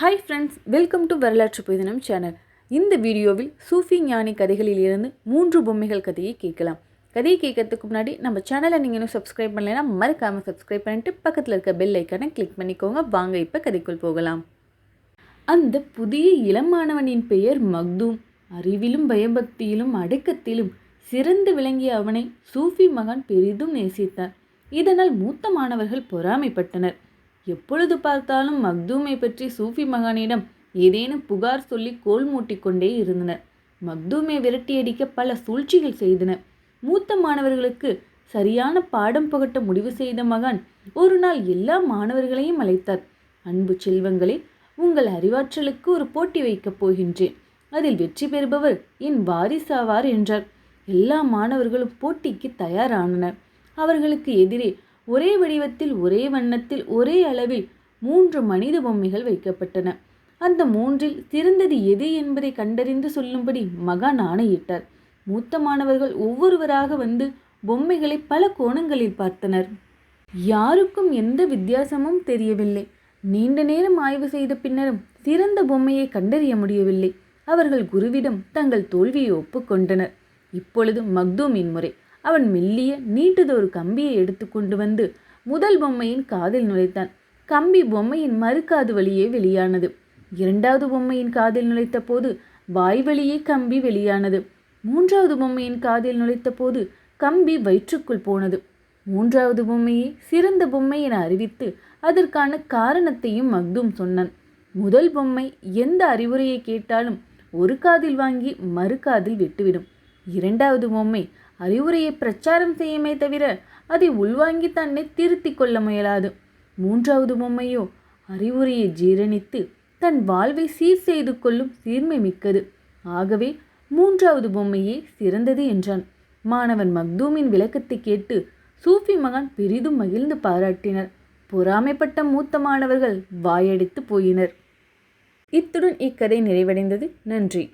Hi friends welcome to வரலாற்று புதினம் channel இந்த வீடியோவில் சூஃபி ஞானி கதைகளில் இருந்து மூன்று பொம்மைகள் கதையை கேட்கலாம். கதையை கேட்கறதுக்கு முன்னாடி நம்ம சேனலை நீங்கள் இன்னும் சப்ஸ்கிரைப் பண்ணலைன்னா மறக்காமல் சப்ஸ்கிரைப் பண்ணிட்டு பக்கத்தில் இருக்க பெல் ஐக்கானை கிளிக் பண்ணிக்கோங்க. வாங்க இப்போ கதைக்குள் போகலாம். அந்த புதிய இளமானவனின் பெயர் மக்தூம். அறிவிலும் பயபக்தியிலும் அடக்கத்திலும் சிறந்து விளங்கிய அவனை சூஃபி மகான் பெரிதும் நேசித்தார். இதனால் மூத்த மாணவர்கள் பொறாமைப்பட்டனர். எப்பொழுது பார்த்தாலும் மக்தூமை பற்றி சூஃபி மகானிடம் ஏதேனும் புகார் சொல்லி கோல் மூட்டிக்கொண்டே இருந்தனர். மக்தூமை விரட்டியடிக்க பல சூழ்ச்சிகள் செய்தனர் மூத்த மாணவர்களுக்கு சரியான பாடம் புகட்ட முடிவு செய்த மகான் ஒரு நாள் எல்லா மாணவர்களையும் அழைத்தார். அன்பு செல்வங்களே உங்கள் அறிவாற்றலுக்கு ஒரு போட்டி வைக்கப் போகின்றேன். அதில் வெற்றி பெறுபவர் என் வாரிசாவார் என்றார். எல்லா மாணவர்களும் போட்டிக்கு தயாரானனர். அவர்களுக்கு எதிரே ஒரே வடிவத்தில் ஒரே வண்ணத்தில் ஒரே அளவில் மூன்று மனித பொம்மைகள் வைக்கப்பட்டன. அந்த மூன்றில் சிறந்தது எது என்பதை கண்டறிந்து சொல்லும்படி மகான் ஆணையிட்டார். மூத்த மாணவர்கள் ஒவ்வொருவராக வந்து பொம்மைகளை பல கோணங்களில் பார்த்தனர். யாருக்கும் எந்த வித்தியாசமும் தெரியவில்லை. நீண்ட நேரம் ஆய்வு செய்த பின்னரும் சிறந்த பொம்மையை கண்டறிய முடியவில்லை. அவர்கள் குருவிடம் தங்கள் தோல்வியை ஒப்புக்கொண்டனர். இப்பொழுது மக்தூமின் முறை. அவன் மெல்லிய நீட்டுதொரு கம்பியை எடுத்து கொண்டு வந்து முதல் பொம்மையின் காதில் நுழைத்தான். கம்பி பொம்மையின் மறுக்காது வழியே வெளியானது. இரண்டாவது பொம்மையின் காதில் நுழைத்த போது வாய் வழியே கம்பி வெளியானது. மூன்றாவது பொம்மையின் காதில் நுழைத்த போது கம்பி வயிற்றுக்குள் போனது. மூன்றாவது பொம்மையை சிறந்த பொம்மை என அறிவித்து அதற்கான காரணத்தையும் மக்தும் சொன்னான். முதல் பொம்மை எந்த அறிவுரையை கேட்டாலும் ஒரு காதில் வாங்கி மறு காதில் விட்டுவிடும். இரண்டாவது பொம்மை அறிவுரையை பிரச்சாரம் செய்யுமே தவிர அதை உள்வாங்கி தன்னை திருத்தி கொள்ள முயலாது. மூன்றாவது பொம்மையோ? அறிவுரையை ஜீரணித்து தன் வாழ்வை சீர் செய்து கொள்ளும் சீர்மை மிக்கது. ஆகவே மூன்றாவது பொம்மையே சிறந்தது என்றான். மாணவன் மக்தூமின் விளக்கத்தை கேட்டு சூஃபி மகான் பெரிதும் மகிழ்ந்து பாராட்டினர். பொறாமைப்பட்ட மூத்த மாணவர்கள் வாயடித்து போயினர். இத்துடன் இக்கதை நிறைவடைந்தது. நன்றி.